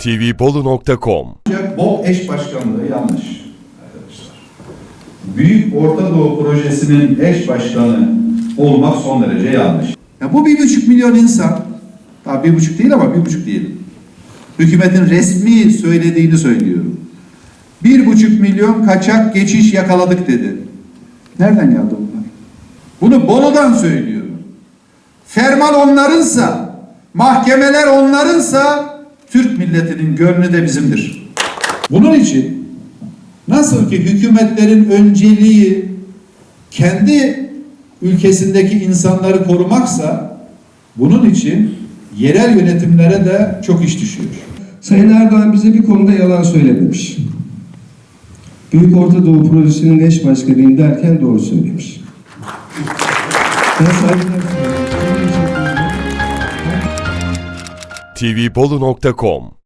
tvbolu.com BOP eş başkanlığı yanlış arkadaşlar. Büyük Orta Doğu Projesi'nin eş başkanı olmak son derece yanlış. Ya bu bir buçuk milyon insan, daha bir buçuk değil ama bir buçuk diyelim. Hükümetin resmi söylediğini söylüyorum. Bir buçuk milyon kaçak geçiş yakaladık dedi. Nereden geldi bunlar? Bunu Bolu'dan söylüyorum. Ferman onlarınsa, mahkemeler onlarınsa Türk milletinin gönlü de bizimdir. Bunun için nasıl ki hükümetlerin önceliği kendi ülkesindeki insanları korumaksa bunun için yerel yönetimlere de çok iş düşüyor. Sayın Erdoğan bize bir konuda yalan söylememiş. Büyük Orta Doğu Projesi'nin eş başkanıyım derken doğru söylemiş. Ben saygılar tvbolu.com